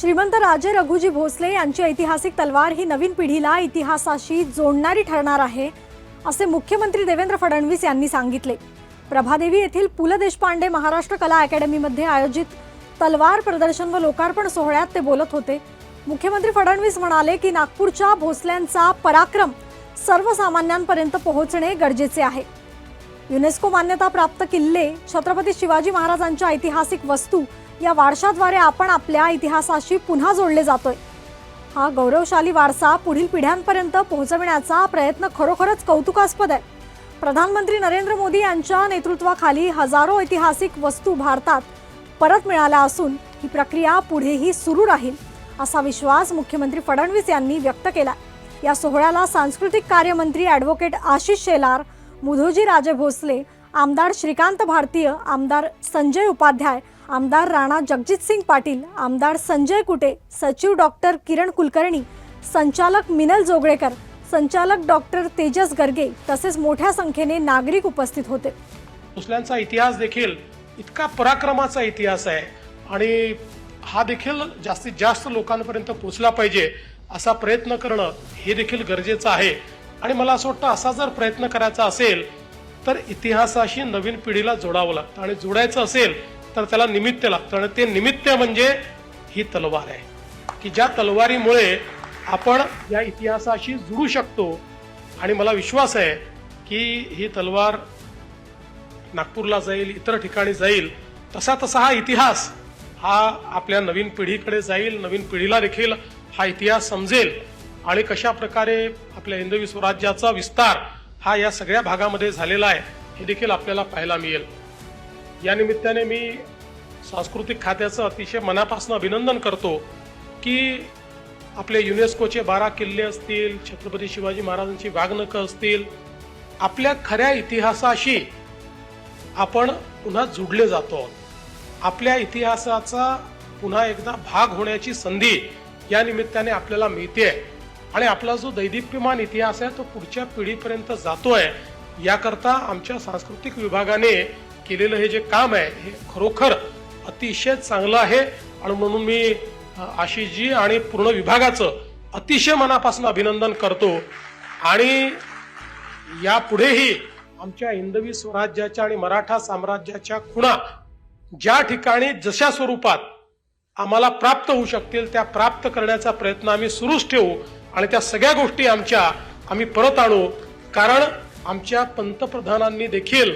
श्रीमंत राजे रघुजी भोसले यांची ऐतिहासिक तलवार ही नवीन पिढीला इतिहासाशी जोडणारी ठरणार आहे असे मुख्यमंत्री देवेंद्र फडणवीस यांनी सांगितले. प्रभादेवी येथील पु ल देशपांडे महाराष्ट्र कला अकॅडमीमध्ये आयोजित तलवार प्रदर्शन व लोकार्पण सोहळ्यात ते बोलत होते. मुख्यमंत्री फडणवीस म्हणाले की नागपूरच्या भोसल्यांचा पराक्रम सर्वसामान्यांपर्यंत पोहोचणे गरजेचे आहे. युनेस्को मान्यता प्राप्त किल्ले छत्रपती शिवाजी महाराजांच्या ऐतिहासिक वस्तू या वारशाद्वारे आपण आपल्या इतिहासाशी पुन्हा जोडले जातोय. हा गौरवशाली वारसा पुढील पिढ्यांपर्यंत पोहोचविण्याचा प्रयत्न खरोखरच कौतुकास्पद आहे. प्रधानमंत्री नरेंद्र मोदी यांच्या नेतृत्वाखाली हजारो ऐतिहासिक वस्तू भारतात परत मिळाल्या असून ही प्रक्रिया पुढेही सुरू राहील असा विश्वास मुख्यमंत्री फडणवीस यांनी व्यक्त केला या सोहळ्याला सांस्कृतिक कार्यमंत्री ॲडव्होकेट आशिष शेलार मुधोजी राजे भोसले आमदार श्रीकांत भारतीय आमदार संजय उपाध्याय आमदार राणा जगजितसिंग पाटील आमदार संजय कुटे सचिव डॉक्टर किरण कुलकर्णी संचालक मिनल जोगळेकर संचालक डॉक्टर तेजस गर्गे तसेच मोठ्या संख्येने नागरिक उपस्थित होते. भोसल्यांचा इतिहास देखील इतका पराक्रमाचा इतिहास आहे आणि हा देखील जास्तीत जास्त लोकांपर्यंत पोचला पाहिजे असा प्रयत्न करणं हे देखील गरजेचं आहे. आणि मला असं वाटतं असा जर प्रयत्न करायचा असेल तर इतिहासाशी नवीन पिढीला जोडावं लागतं. आणि जोडायचं असेल तर त्याला निमित्त लागतं. आणि ते निमित्त म्हणजे ही तलवार आहे. की ज्या तलवारीमुळे आपण या इतिहासाशी जुळू शकतो. आणि मला विश्वास आहे की ही तलवार नागपूरला जाईल इतर ठिकाणी जाईल. तसा तसा हा इतिहास हा आपल्या नवीन पिढीकडे जाईल नवीन पिढीला देखील हा इतिहास समजेल. आणि कशा प्रकारे आपल्या हिंदवी स्वराज्याचा विस्तार हा या सगळ्या भागामध्ये झालेला आहे हे देखील आपल्याला पाहायला मिळेल या निमित्ताने मी सांस्कृतिक खात्याचं अतिशय मनापासून अभिनंदन करतो की आपले युनेस्कोचे बारा किल्ले असतील छत्रपती शिवाजी महाराजांची वाघनखं असतील आपल्या खऱ्या इतिहासाशी आपण पुन्हा जुडले जातो आहोत. आपल्या इतिहासाचा पुन्हा एकदा भाग होण्याची संधी या निमित्ताने आपल्याला मिळते आणि आपला जो दैदिप्यमान इतिहास आहे तो पुढच्या पिढीपर्यंत जातोय याकरता आमच्या सांस्कृतिक विभागाने केलेलं हे जे काम आहे हे खरोखर अतिशय चांगलं आहे. आणि म्हणून मी आशिषजी आणि पूर्ण विभागाचं अतिशय मनापासून अभिनंदन करतो. आणि यापुढेही आमच्या हिंदवी स्वराज्याच्या आणि मराठा साम्राज्याच्या खुणा ज्या ठिकाणी जशा स्वरूपात आम्हाला प्राप्त होऊ शकतील त्या प्राप्त करण्याचा प्रयत्न आम्ही सुरूच ठेवू. आणि त्या सगळ्या गोष्टी आमच्या आम्ही परत आणू. कारण आमच्या पंतप्रधानांनी देखील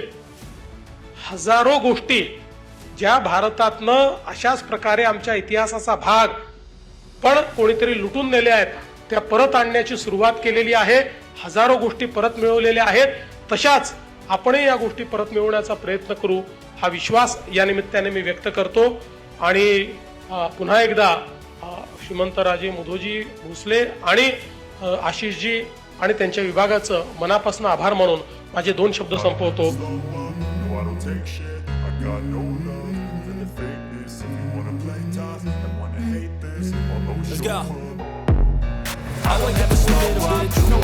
हजारो गोष्टी ज्या भारतातनं अशाच प्रकारे आमच्या इतिहासाचा भाग पण कोणीतरी लुटून नेले आहेत त्या परत आणण्याची सुरुवात केलेली आहे. हजारो गोष्टी परत मिळवलेल्या आहेत. तशाच आपणही या गोष्टी परत मिळवण्याचा प्रयत्न करू. हा विश्वास या निमित्ताने मी व्यक्त करतो. आणि पुन्हा एकदा श्रीमंतराजे मुधोजी भोसले आणि आशिषजी आणि त्यांच्या विभागाचं मनापासून आभार मानून माझे दोन शब्द संपवतो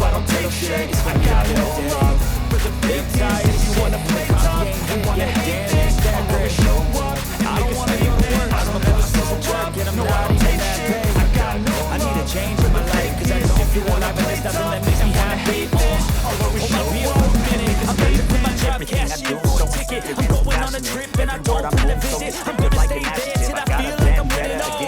I don't take shit. I got no love for the big guys. If you wanna play tough you wanna hate I'll always show up. I'm paying for my job, cashing for a ticket. I'm going on a trip and I don't plan to visit. I'm gonna stay there till I feel like I'm winning all.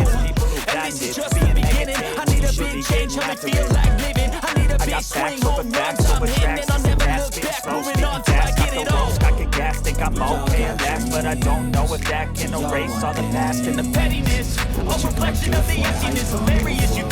And this is just the beginning. I need a big change, help me feel like living. I need a big swing, home runs I'm hitting, and I'll never look back. Moving on till I get it all. I could gas, think I'm okay and last, but I don't know if that can erase all the past and the Pettiness, a reflection of the emptiness. Hilarious, you